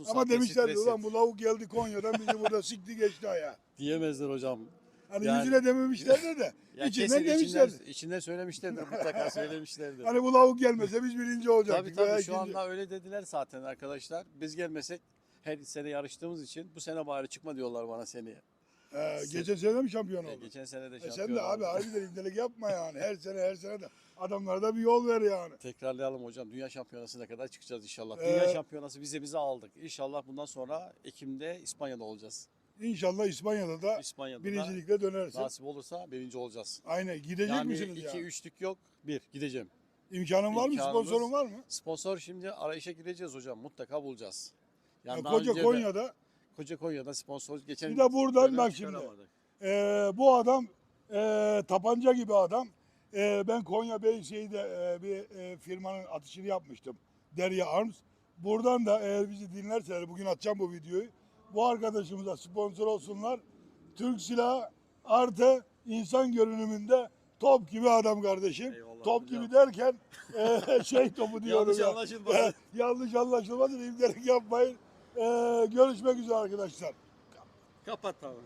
Olsun, Ama sahte demişlerdi stres ulan bu lavuk geldi Konya'dan bizi burada sikti geçti ya. Diyemezler hocam. Hani Yani- yüzüne dememişlerdi de Ya içinden kesin içinden, içinden söylemişlerdir mutlaka söylemişlerdir. Hani bu lavuk gelmese biz birinci olacaktık. Tabii veya tabii şu ikinci. anda öyle dediler zaten arkadaşlar. Biz gelmesek her sene yarıştığımız için bu sene bari çıkma diyorlar bana seneye. Ee, geçen sene de mi şampiyon E, oldun? geçen sene de E şampiyon sen de abi harbiden ibnelik yapma yani. Her sene her sene de adamlara da bir yol ver yani. Tekrarlayalım hocam. Dünya şampiyonasına kadar çıkacağız inşallah. Ee, Dünya şampiyonası bize bize aldık. İnşallah bundan sonra Ekim'de İspanya'da olacağız. İnşallah İspanya'da da İspanya'da birincilikle dönersin. nasip olursa birinci olacağız. Aynen gidecek Yani misiniz iki ya? üçlük yok. Bir gideceğim. İmkanın var mı? Sponsorun var mı? Sponsor şimdi arayışa gireceğiz hocam. Mutlaka bulacağız. Yani Ya koca önce de- Konya'da Koca Konya'da sponsor geçen Bir de buradan bak şimdi. çıkaramadık. Ee, bu adam e, tapanca gibi adam. Ee, ben Konya Beyşehir'de e, bir e, firmanın atışını yapmıştım. Derya Arms. Buradan da eğer bizi dinlerseler bugün atacağım bu videoyu. Bu arkadaşımıza sponsor olsunlar. Türk silahı artı insan görünümünde top gibi adam kardeşim. Eyvallah top hocam. gibi derken e, şey topu diyorum Yanlış ya. anlaşılmasın. Yanlış anlaşılmasın. İmdelik yapmayın. Ee, görüşmek üzere arkadaşlar. Kapat tamam.